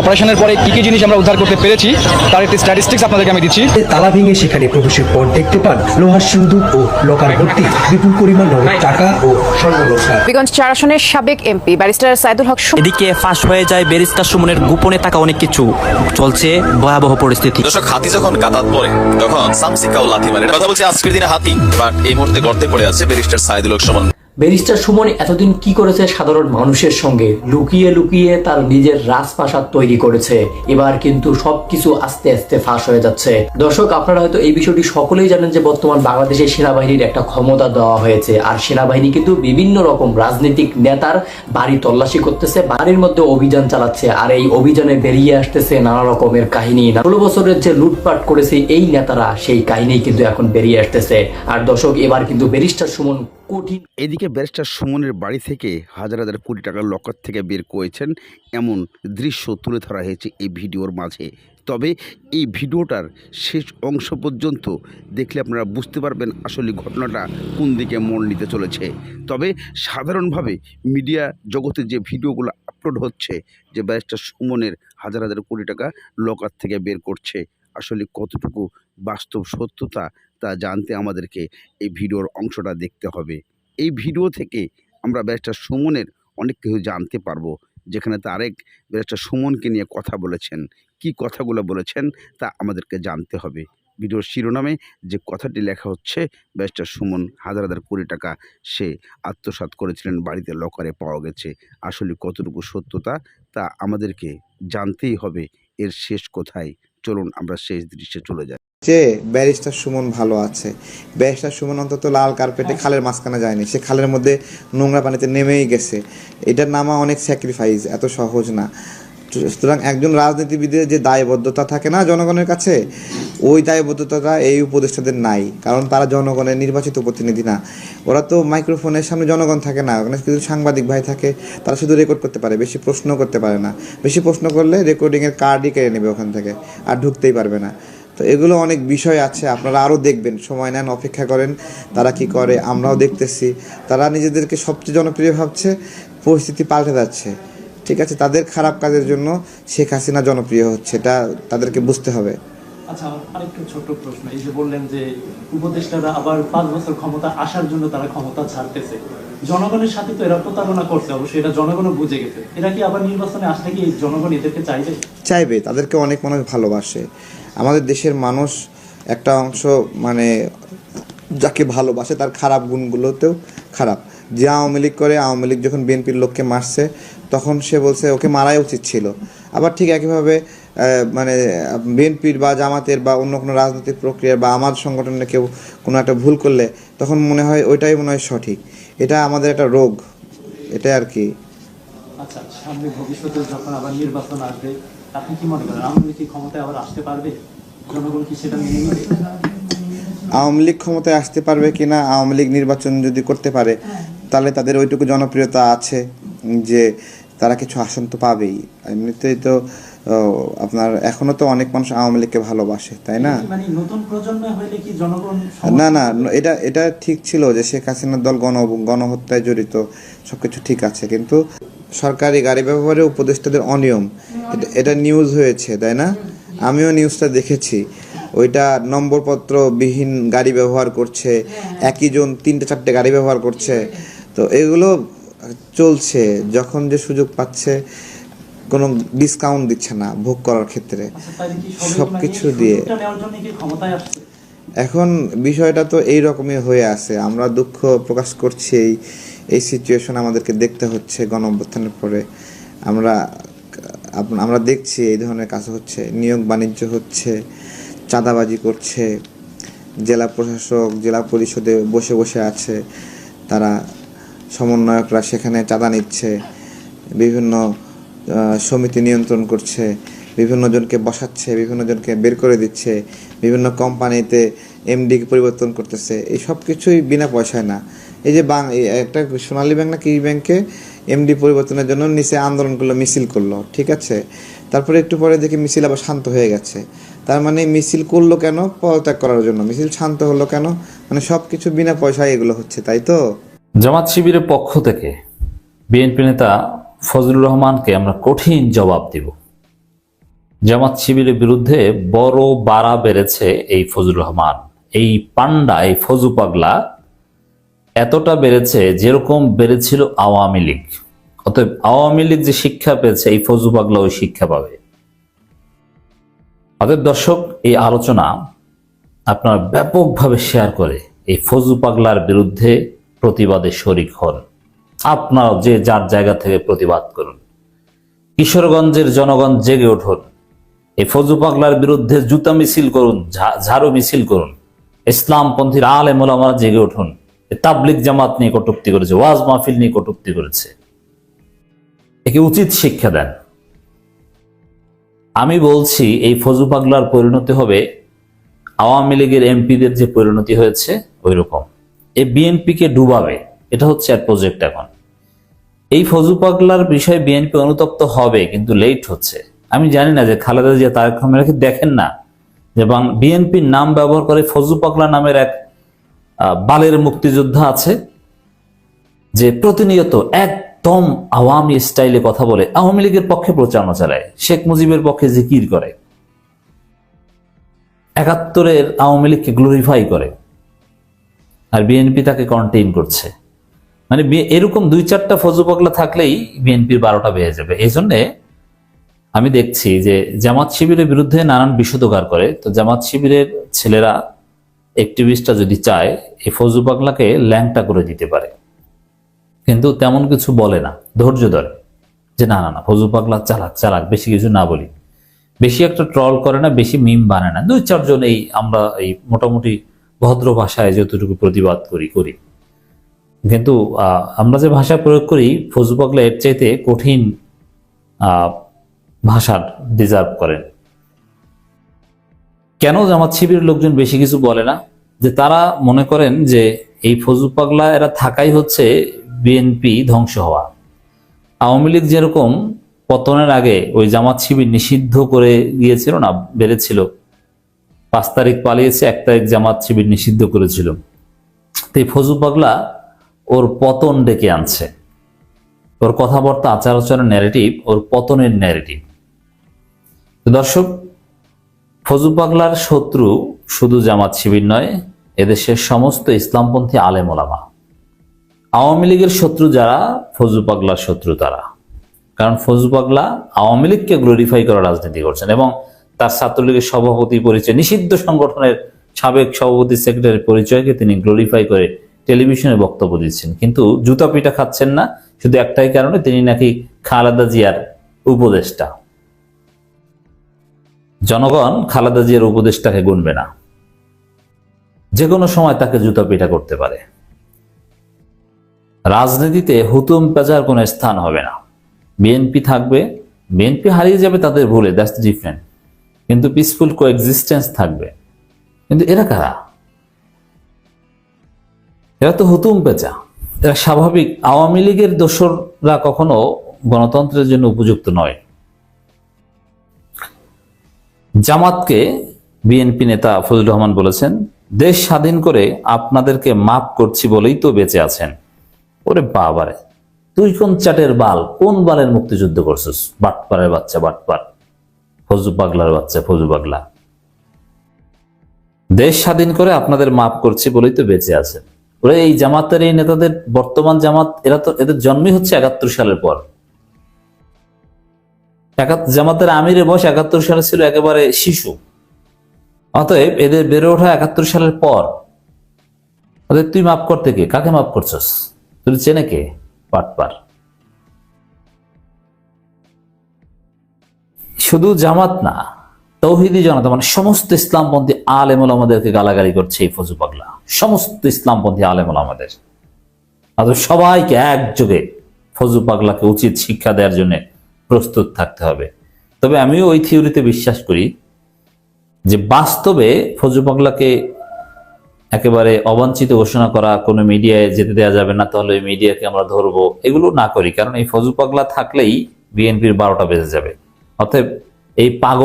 অপারেশনের পরে কী কী জিনিস আমরা উদ্ধার করতে পেরেছি তার একটি স্ট্যাটিস্টিক্স আপনাদেরকে আমি দিচ্ছি। তালা ভেঙে সেখানে প্রবেশের পর দেখতে পান লোহার সিন্ধুক ও লকার ভর্তি বিপুল পরিমাণ নগদ টাকা ও স্বর্ণলঙ্কা বিগঞ্জ চার আসনের সাবেক এমপি ব্যারিস্টার সাইদুল হক সুমন এদিকে ফাঁস হয়ে যায় ব্যারিস্টার সুমনের গোপনে থাকা অনেক কিছু। চলছে ভয়াবহ পরিস্থিতি। দর্শক হাতি যখন কাতাত পড়ে তখন সামসিকাও লাথি মারে। কথা বলছি আজকের দিনে হাতি বাট এই মুহূর্তে গর্তে পড়ে আছে ব্যারিস্টার সাইদুল হক সুমন। ব্যারিস্টার সুমন এতদিন কি করেছে সাধারণ মানুষের সঙ্গে? লুকিয়ে লুকিয়ে তার নিজের রাজপ্রাসাদ তৈরি করেছে। এবার কিন্তু সবকিছু আস্তে আস্তে ফাঁস হয়ে যাচ্ছে। দর্শক, আপনারা হয়তো এই বিষয়টি সকলেই জানেন যে বর্তমান বাংলাদেশের সেনাবাহিনীর একটা ক্ষমতা দেওয়া হয়েছে। আর সেনাবাহিনী কিন্তু বিভিন্ন রকম রাজনৈতিক নেতার বাড়ি তল্লাশি করতেছে, বাড়ির মধ্যে অভিযান চালাচ্ছে, আর এই অভিযানে বেরিয়ে আসতেছে নানা রকমের কাহিনী। ষোলো বছরের যে লুটপাট করেছে এই নেতারা, সেই কাহিনী কিন্তু এখন বেরিয়ে আসতেছে। আর দর্শক, এবার কিন্তু ব্যারিস্টার সুমন কঠিন এদিকে ব্যারিস্টার সুমনের বাড়ি থেকে হাজার হাজার কোটি টাকার লকার থেকে বের করেছেন এমন দৃশ্য তুলে ধরা হয়েছে এই ভিডিওর মাঝে। তবে এই ভিডিওটার শেষ অংশ পর্যন্ত দেখলে আপনারা বুঝতে পারবেন আসলে ঘটনাটা কোন দিকে মোড় নিতে চলেছে। তবে সাধারণভাবে মিডিয়া জগতে যে ভিডিওগুলো আপলোড হচ্ছে, যে ব্যারিস্টার সুমনের হাজার হাজার কোটি টাকা লকার থেকে বের করছে, আসলে কতটুকু বাস্তব সত্যতা তা জানতে আমাদেরকে এই ভিডিওর অংশটা দেখতে হবে। এই ভিডিও থেকে আমরা ব্যারিস্টার সুমনের অনেক কিছু জানতে পারব। যেখানে তারেক ব্যারিস্টার সুমনকে নিয়ে কথা বলেছেন, কি কথাগুলো বলেছেন তা আমাদেরকে জানতে হবে। ভিডিওর শিরোনামে যে কথাটি লেখা হচ্ছে, ব্যারিস্টার সুমন হাজার হাজার কোটি টাকা সে আত্মসাৎ করেছিলেন, বাড়িতে লকারে পাওয়া গেছে। আসলে কতটুকু সত্যতা তা আমাদেরকে জানতেই হবে। এর শেষ কোথায়? চলুন আমরা শেষ দৃশ্যে চলে যাই। যে ব্যারিস্টার সুমন ভালো আছে। ব্যারিস্টার সুমন অন্তত লাল কার্পেটে খালের মাঝখানে যায়নি। সে খালের মধ্যে নোংরা পানিতে নেমেই গেছে। এটার নামা অনেক স্যাক্রিফাইস এত সহজ না। সুতরাং একজন রাজনীতিবিদের যে দায়বদ্ধতা থাকে না জনগণের কাছে ওই দায়বদ্ধতাটা এই উপদেষ্টাদের নাই। কারণ তারা জনগণের নির্বাচিত প্রতিনিধি না। ওরা তো মাইক্রোফোনের সামনে জনগণ থাকে না। ওখানে কিছু সাংবাদিক ভাই থাকে তারা শুধু রেকর্ড করতে পারে বেশি প্রশ্ন করতে পারে না। বেশি প্রশ্ন করলে রেকর্ডিংয়ের কার্ডই কেড়ে নেবে ওখান থেকে আর ঢুকতেই পারবে না। তো এগুলো অনেক বিষয় আছে, আপনারা আরও দেখবেন, সময় নেন, অপেক্ষা করেন, তারা কি করে, আমরাও দেখতেছি। তারা নিজেদেরকে সবচেয়ে জনপ্রিয় ভাবছে, পরিস্থিতি পাল্টে যাচ্ছে। ঠিক আছে, তাদের খারাপ কাজের জন্য শেখ হাসিনা জনপ্রিয় হচ্ছে, এটা তাদেরকে বুঝতে হবে। আচ্ছা আরেকটু ছোট্ট প্রশ্ন, এই যে বললেন যে উপদেষ্টারা আবার পাঁচ বছর ক্ষমতা আসার জন্য তারা ক্ষমতা ছাড়তেছে। জনগণের সাথে তো এরা প্রতারণা করছে, অবশ্যই এটা জনগণও বুঝে গেছে। এরা কি আবার নির্বাচনে আসলে কি জনগণ এদেরকে চাইবে? চাইবে, তাদেরকে অনেক মানুষ ভালোবাসে। আমাদের দেশের মানুষ একটা অংশ মানে যাকে ভালোবাসে তার খারাপ গুণগুলোতেও খারাপ। যে আওয়ামী লীগ করে, আওয়ামী লীগ যখন বিএনপির লোককে মারছে, তখন সে বলছে, ওকে মারাই উচিত ছিল। আবার ঠিক একইভাবে মানে বিএনপির বা জামাতের বা অন্য কোনো রাজনৈতিক প্রক্রিয়া বা আমার সংগঠনে কেউ কোনো একটা ভুল করলে, তখন মনে হয় ওইটাই মনে হয় সঠিক। এটা আমাদের একটা রোগ এটাই আর কি। আচ্ছা সামনে ভবিষ্যতে যখন আবার নির্বাচন আসবে আপনি কি মনে করেন আওয়ামী লীগ ক্ষমতায় আবার আসতে পারবে? জনগণ কি সেটা মেনে নেবে? আওয়ামী লীগ ক্ষমতায় আসতে পারবে কিনা আওয়ামী লীগ নির্বাচন যদি করতে পারে তাহলে তাদের ওইটুকু জনপ্রিয়তা আছে যে তারা কিছু আসন তো পাবেই। এমনিতেই তো আপনার এখনও তো অনেক মানুষ আওয়ামী লীগকে ভালোবাসে তাই না? মানে না না এটা এটা ঠিক ছিল যে শেখ হাসিনার দল গণ গণহত্যায় জড়িত সবকিছু ঠিক আছে কিন্তু সরকারি গাড়ি ব্যবহারে উপদেষ্টাদের অনিয়ম এটা- এটা নিউজ হয়েছে তাই না? আমিও নিউজটা দেখেছি ওইটা নম্বরপত্র বিহীন গাড়ি ব্যবহার করছে একই জন তিনটে চারটে গাড়ি ব্যবহার করছে তো এগুলো চলছে যখন যে সুযোগ পাচ্ছে কোনো ডিসকাউন্ট দিচ্ছে না ভোগ করার ক্ষেত্রে। আচ্ছা সব সবকিছু দিয়ে। সুযোগটা নেওয়ার জন্য কি ক্ষমতায় আসছে? এখন বিষয়টা তো এই রকমই হয়ে আছে। আমরা দুঃখ প্রকাশ করছি এই এই সিচুয়েশন আমাদেরকে দেখতে হচ্ছে গণ অভ্যুত্থানের পরে। আমরা আমরা দেখছি এই ধরনের কাজ হচ্ছে নিয়োগ বাণিজ্য হচ্ছে চাঁদাবাজি করছে জেলা প্রশাসক জেলা পরিষদে বসে বসে আছে তারা সমন্বয়করা সেখানে চাঁদা নিচ্ছে বিভিন্ন সমিতি নিয়ন্ত্রণ করছে, বিভিন্ন জনকে বসাচ্ছে, বিভিন্ন জনকে বের করে দিচ্ছে, বিভিন্ন কোম্পানিতে এমডি পরিবর্তন করতেছে, এই সব কিছুই বিনা পয়সায় না। এই যে বাং একটা সোনালী ব্যাংক না কি ব্যাংকে এমডি পরিবর্তনের জন্য নিচে আন্দোলন করল মিছিল করল, ঠিক আছে? তারপরে একটু পরে দেখি মিছিল আবার শান্ত হয়ে গেছে। তার মানে মিছিল করল কেন? পদত্যাগ করার জন্য। মিছিল শান্ত হলো কেন? মানে সব কিছু বিনা পয়সায় এগুলো হচ্ছে, তাই তো? জামাত শিবিরের পক্ষ থেকে বিএনপি নেতা ফজলুর রহমানকে আমরা কঠিন জবাব দিব। জামাত শিবিরের বিরুদ্ধে বড় বাড়া বেড়েছে এই ফজলুর রহমান। এই পান্ডা, এই ফজু পাগলা এতটা বেড়েছে যেরকম বেড়েছিল আওয়ামী লীগ। অতএব আওয়ামী লীগ যে শিক্ষা পেয়েছে, এই ফজু পাগলা ওই শিক্ষা পাবে। অতএব দর্শক, এই আলোচনা আপনারা ব্যাপকভাবে শেয়ার করে এই ফজু পাগলার বিরুদ্ধে প্রতিবাদে শরিক হন। আপনারা যে যার জায়গা থেকে প্রতিবাদ করুন। কিশোরগঞ্জের জনগণ জেগে উঠুন। এই ফজু পাগলার বিরুদ্ধে জুতা মিছিল করুন ঝাড়ু মিছিল করুন। ইসলামপন্থীর আলে মোলামারা জেগে উঠুন। এ তাবলিক জামাত নিয়ে কটুক্তি করেছে, ওয়াজ মাহফিল নিয়ে কটুক্তি করেছে। একে উচিত শিক্ষা দেন। আমি বলছি, এই ফজু পাগলার পরিণতি হবে, আওয়ামী লীগের এমপিদের যে পরিণতি হয়েছে ওই রকম এই বিএনপিকে ডুবাবে। এটা হচ্ছে এক প্রজেক্ট এখন। এই ফজু পাগলার বিষয়ে বিএনপি অনুতপ্ত হবে, কিন্তু লেট হচ্ছে। আমি জানি না যে খালেদা জিয়া তারেক রহমানকে দেখেন না যে বিএনপির নাম ব্যবহার করে ফজু পাগলা নামের এক বালের মুক্তিযোদ্ধা আছে, যে প্রতিনিয়ত একদম আওয়ামী স্টাইলে কথা বলে, আওয়ামী লীগের পক্ষে প্রচারণা চালায়। শেখ মুজিবের পক্ষে জিকির করে। একাত্তরের আওয়ামী লীগকে গ্লোরিফাই করে। আর বিএনপি তাকে কন্টেইন করছে। মানে এরকম দুই চারটা ফজু পাগলা থাকলেই বিএনপির বারোটা বেড়ে যাবে। এই জন্যে আমি দেখছি যে জামাত শিবিরের বিরুদ্ধে নানান বিষোদগার করে। তো জামাত শিবিরের ছেলেরা অ্যাক্টিভিস্টরা যদি চায়, এই ফজু পাগলাকে ল্যাংটা করে দিতে পারে। কিন্তু তেমন কিছু বলে না, ধৈর্য ধরে। যে না না না, ফজু পাগলা চালাক চালাক, বেশি কিছু না বলি। বেশি একটা ট্রল করে না, বেশি মিম বানায় না। দুই চারজন এই আমরা এই মোটামুটি ভদ্র ভাষায় যতটুকু প্রতিবাদ করি করি। কিন্তু আমরা যে ভাষা প্রয়োগ করি ফজু পাগলা এর চাইতে কঠিন ভাষার ডিজার্ভ করেন। কেন জামাত শিবিরের লোকজন বেশি কিছু বলে না? যে তারা মনে করেন যে এই ফজু পাগলা এরা থাকাই হচ্ছে বিএনপি ধ্বংস হওয়া। আওয়ামী লীগ যেরকম পতনের আগে ওই জামাত শিবির নিষিদ্ধ করে গিয়েছিল না, বেড়েছিল, পাঁচ তারিখ পালিয়েছে, এক তারিখ জামাত শিবির নিষিদ্ধ করেছিল। তো এই ফজু পাগলা ওর পতন ডেকে আনছে। ওর কথাবার্তা আচার আচরণের ন্যারেটিভ ওর পতনের ন্যারেটিভ দর্শক ফজু পাগলার শত্রু শুধু জামাত শিবির নয়, এদেশের সমস্ত ইসলামপন্থী আলেম ওলামা। আওয়ামী লীগের শত্রু যারা ফজু পাগলার শত্রু তারা। কারণ ফজু পাগলা আওয়ামী লীগকে গ্লোরিফাই করা রাজনীতি করছেন এবং তার ছাত্রলীগের সভাপতি পরিচয়, নিষিদ্ধ সংগঠনের সাবেক সভাপতি সেক্রেটারি পরিচয়কে তিনি গ্লোরিফাই করে টেলিভিশনে বক্তব্য দিচ্ছেন। কিন্তু জুতা পিটা খাচ্ছেন না, শুধু একটাই কারণে তিনি নাকি খালেদা জিয়ার উপদেষ্টা। জনগণ খালাদা জিয়ার উপদেষ্টাকে গুনবে না। যে কোনো সময় তাকে জুতা পিটা করতে পারে। রাজনীতিতে হুতুম পেঁচার কোনো স্থান হবে না। বিএনপি থাকবে, বিএনপি হারিয়ে যাবে তাদের ভুলে দ্যাটস ডিফারেন্ট কিন্তু পিসফুল কো থাকবে। কিন্তু এরা কারা? এরা তো হুতুম পেঁচা। এরা স্বাভাবিক আওয়ামী লীগের দোসররা কখনো গণতন্ত্রের জন্য উপযুক্ত নয়। জামাতকে বিএনপি নেতা ফজলুর রহমান বলেছেন, দেশ স্বাধীন করে আপনাদেরকে মাফ করছি বলেই তো বেঁচে আছেন। ওরে বাবারে, তুই কোন চাটের বাল? কোন বালের মুক্তিযুদ্ধ করছিস? বাটপারের বাচ্চা, বাটপার। ফজু পাগলার বাচ্চা, ফজু পাগলা। দেশ স্বাধীন করে আপনাদের মাফ করছি বলেই তো বেঁচে আছেন। ওরা এই জামাতের, এই নেতাদের বর্তমান জামাত, এরা তো, এদের জন্মই হচ্ছে একাত্তর সালের পর। জামাতের আমিরের বয়স একাত্তর সালে ছিল একেবারে শিশু। অতএব এদের বেড়ে ওঠা একাত্তর সালের পর। অতএব তুই মাফ করতে কে কাকে মাফ করছস? তুই চেনে কে? পাটপার শুধু জামাত না তৌহিদি জনতা মানে সমস্ত ইসলামপন্থী আলেমুল আমাদেরকে গালাগালি করছে এই ফজু পাগলা। সমস্ত ইসলামপন্থী আলেমুল আমাদের। সবাইকে একযোগে ফজু পাগলাকে উচিত শিক্ষা দেওয়ার জন্য প্রস্তুত থাকতে হবে। তবে আমিও ওই থিওরিতে বিশ্বাস করি যে বাস্তবে ফজু পাগলাকে একেবারে অবাঞ্ছিত ঘোষণা করা, কোনো মিডিয়ায় যেতে দেওয়া যাবে না, তাহলে ওই মিডিয়াকে আমরা ধরবো। এগুলো না করি, কারণ এই ফজু পাগলা থাকলেই বিএনপির বারোটা বেজে যাবে। অতএব এই পাগল